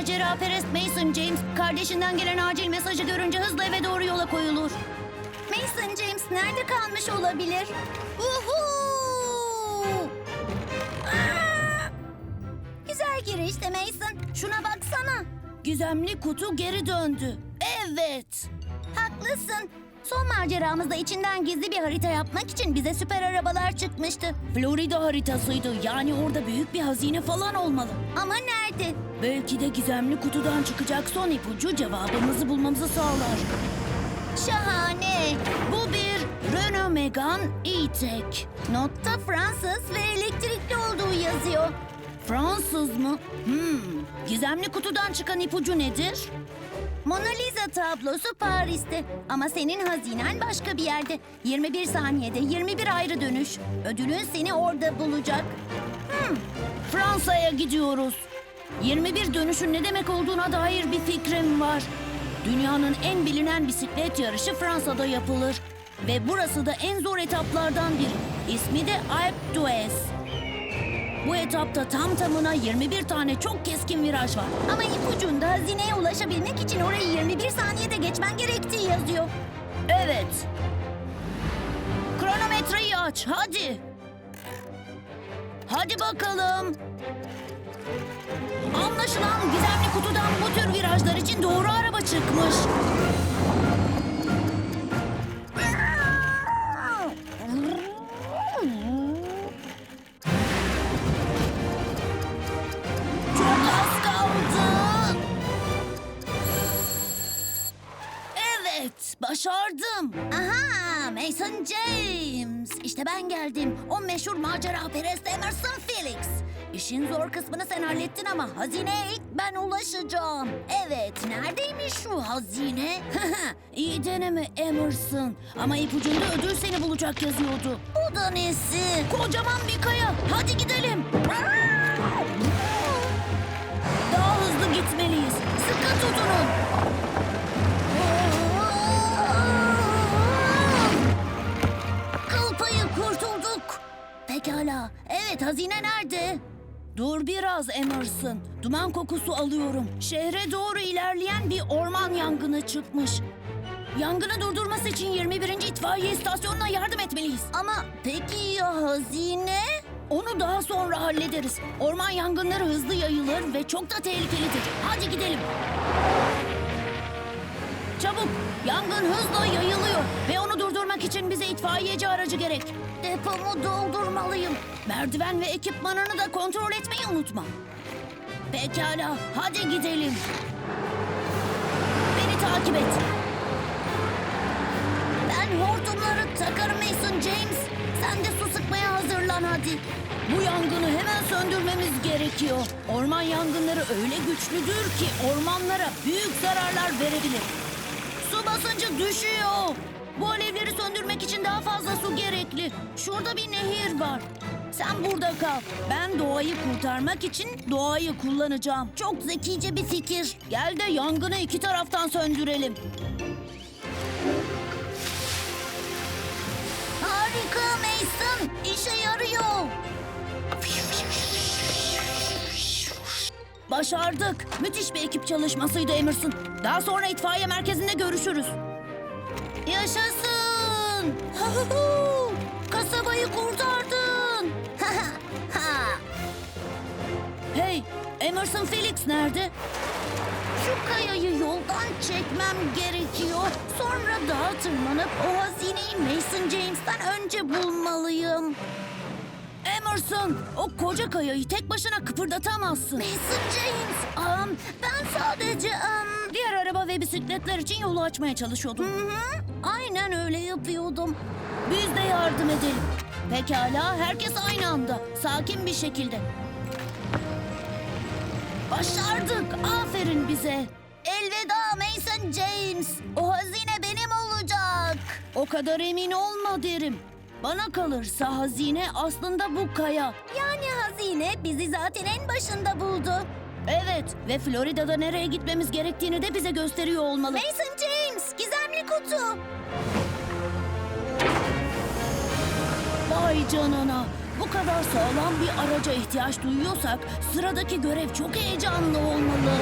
Macera perest Mason James kardeşinden gelen acil mesajı görünce hızla eve doğru yola koyulur. Mason James nerede kalmış olabilir? Uhu! Güzel girişti Mason. Şuna baksana. Gizemli kutu geri döndü. Evet. Haklısın. Son maceramızda içinden gizli bir harita yapmak için bize süper arabalar çıkmıştı. Florida haritasıydı. Yani orada büyük bir hazine falan olmalı. Ama nerede? Belki de gizemli kutudan çıkacak son ipucu cevabımızı bulmamızı sağlar. Şahane. Bu bir Renault Megane E-Tech. Notta Fransız ve elektrikli olduğu yazıyor. Fransız mı? Hmm. Gizemli kutudan çıkan ipucu nedir? Mona Lisa tablosu Paris'te ama senin hazinen başka bir yerde. 21 saniyede 21 ayrı dönüş. Ödülün seni orada bulacak. Hmm. Fransa'ya gidiyoruz. 21 dönüşün ne demek olduğuna dair bir fikrim var. Dünyanın en bilinen bisiklet yarışı Fransa'da yapılır. Ve burası da en zor etaplardan biri. İsmi de Alpe d'Huez. Bu etapta tam tamına 21 tane çok keskin viraj var. Ama ipucunda hazineye ulaşabilmek için orayı 21 saniyede geçmen gerektiği yazıyor. Evet. Kronometreyi aç, hadi. Hadi bakalım. Anlaşılan gizemli kutudan bu tür virajlar için doğru araba çıkmış. Çok az kaldı. Evet, başardım. Aha, Mason James. İşte ben geldim. O meşhur macera perest Emerson Felix. İşin zor kısmını sen hallettin ama hazineye ilk ben ulaşacağım. Evet, neredeymiş şu hazine? İyi deneme Emerson. Ama ipucunda ödül seni bulacak yazıyordu. Bu da nesi? Kocaman bir kaya. Hadi gidelim. Daha hızlı gitmeliyiz. Sıkı tutunun. Kıl payı kurtulduk. Pekala. Evet hazine nerede? Dur biraz Emerson. Duman kokusu alıyorum. Şehre doğru ilerleyen bir orman yangını çıkmış. Yangını durdurması için 21. itfaiye istasyonuna yardım etmeliyiz. Ama peki ya hazine? Onu daha sonra hallederiz. Orman yangınları hızlı yayılır ve çok da tehlikelidir. Hadi gidelim. Çabuk! Yangın hızla yayılıyor ve onu durdurmak için bize itfaiyeci aracı gerek. Depomu doldurmalıyım. Merdiven ve ekipmanını da kontrol etmeyi unutma. Pekala, hadi gidelim. Beni takip et. Ben hortumları takarım Mason James. Sen de su sıkmaya hazırlan hadi. Bu yangını hemen söndürmemiz gerekiyor. Orman yangınları öyle güçlüdür ki ormanlara büyük zararlar verebilir. Su basıncı düşüyor. Bu alevleri söndürmek için daha fazla su gerekli. Şurada bir nehir var. Sen burada kal. Ben doğayı kurtarmak için doğayı kullanacağım. Çok zekice bir fikir. Gel de yangını iki taraftan söndürelim. Harika Mason. Başardık. Müthiş bir ekip çalışmasıydı Emerson. Daha sonra itfaiye merkezinde görüşürüz. Yaşasın. Kasabayı kurtardın. hey, Emerson Felix nerede? Şu kayayı yoldan çekmem gerekiyor. Sonra dağa tırmanıp o hazineyi Mason James'ten önce bulmalıyım. Emerson, o koca kayayı tek başına kıpırdatamazsın. Mason James, um, ben sadece um... diğer araba ve bisikletler için yolu açmaya çalışıyordum. Hı hı, aynen öyle yapıyordum. Biz de yardım edelim. Pekala, herkes aynı anda, sakin bir şekilde. Başardık, aferin bize. Elveda Mason James, o hazine benim olacak. O kadar emin olma derim. Bana kalırsa hazine aslında bu kaya. Yani hazine bizi zaten en başında buldu. Evet ve Florida'da nereye gitmemiz gerektiğini de bize gösteriyor olmalı. Mason James, gizemli kutu. Vay canına. Bu kadar sağlam bir araca ihtiyaç duyuyorsak sıradaki görev çok heyecanlı olmalı.